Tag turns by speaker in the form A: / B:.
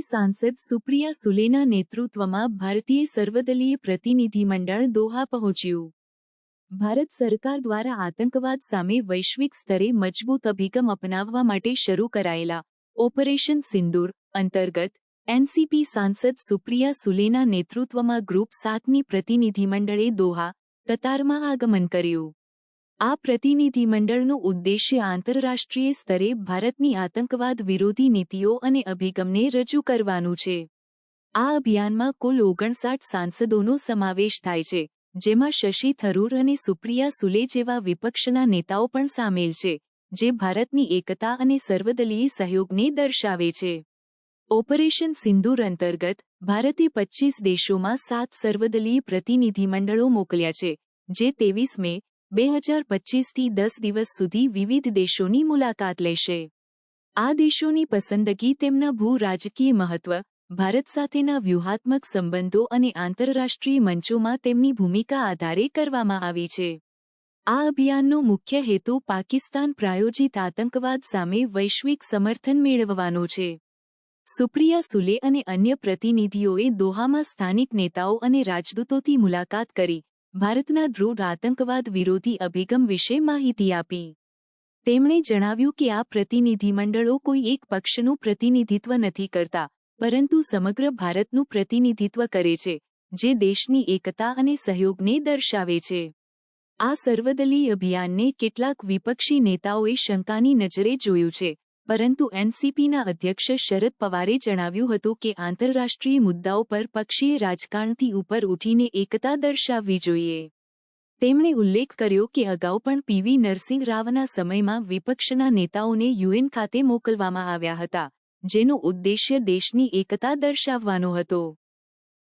A: સાંસદ સુપ્રિયા સુલેના નેતૃત્વમાં ભારતીય સર્વદલીય પ્રતિનિધિમંડળ દોહા પહોંચ્યું. ભારત સરકાર દ્વારા આતંકવાદ સામે વૈશ્વિક સ્તરે મજબૂત અભિગમ અપનાવવા માટે શરૂ કરાયેલા ઓપરેશન સિંદૂર અંતર્ગત એનસીપી સાંસદ સુપ્રિયા સુલેના નેતૃત્વમાં ગ્રુપ સાતની પ્રતિનિધિમંડળે દોહા કતારમાં આગમન કર્યું. આ પ્રતિનિધિમંડળનો ઉદ્દેશ્ય આંતરરાષ્ટ્રીય સ્તરે ભારતની આતંકવાદ વિરોધી નીતિઓ અને અભિગમને રજૂ કરવાનું છે. આ અભિયાનમાં કુલ ઓગણસાઠ સાંસદોનો સમાવેશ થાય છે, જેમાં શશી થરૂર અને સુપ્રિયા સુલે જેવા વિપક્ષના નેતાઓ પણ સામેલ છે, જે ભારતની એકતા અને સર્વદલીય સહયોગને દર્શાવે છે. ઓપરેશન સિંદૂર અંતર્ગત, ભારતે પચ્ચીસ દેશોમાં સાત સર્વદલીય પ્રતિનિધિમંડળો મોકલ્યા છે, જે તેવીસ મે બે હજાર પચ્ચીસથી દસ દિવસ સુધી વિવિધ દેશોની મુલાકાત લેશે. આ દેશોની પસંદગી તેમના ભૂ રાજકીય મહત્વ, ભારત સાથેના વ્યૂહાત્મક સંબંધો અને આંતરરાષ્ટ્રીય મંચોમાં તેમની ભૂમિકા આધારે કરવામાં આવી છે. આ અભિયાનનો મુખ્ય હેતુ પાકિસ્તાન પ્રાયોજિત આતંકવાદ સામે વૈશ્વિક સમર્થન મેળવવાનો છે. સુપ્રિયા સુલે અને અન્ય પ્રતિનિધિઓએ દોહામાં સ્થાનિક નેતાઓ અને રાજદૂતોથી મુલાકાત કરી ભારતના દૃઢ આતંકવાદ વિરોધી અભિગમ વિશે માહિતી આપી. તેમણે જણાવ્યું કે આ પ્રતિનિધિમંડળો કોઈ એક પક્ષનું પ્રતિનિધિત્વ નથી કરતા, પરંતુ સમગ્ર ભારતનું પ્રતિનિધિત્વ કરે છે, જે દેશની એકતા અને સહયોગને દર્શાવે છે. આ સર્વદલીય અભિયાનને કેટલાક વિપક્ષી નેતાઓએ શંકાની નજરે જોયું છે પરંતુ એનસીપીના અધ્યક્ષ શરદ પવારે જણાવ્યું હતું કે આંતરરાષ્ટ્રીય મુદ્દાઓ પર પક્ષીય રાજકારણથી ઉપર ઉઠીને એકતા દર્શાવવી જોઈએ. તેમણે ઉલ્લેખ કર્યો કે અગાઉ પણ પીવી નરસિંહ રાવના સમયમાં વિપક્ષના નેતાઓને યુએન ખાતે મોકલવામાં આવ્યા હતા, જેનો ઉદ્દેશ્ય દેશની એકતા દર્શાવવાનો હતો.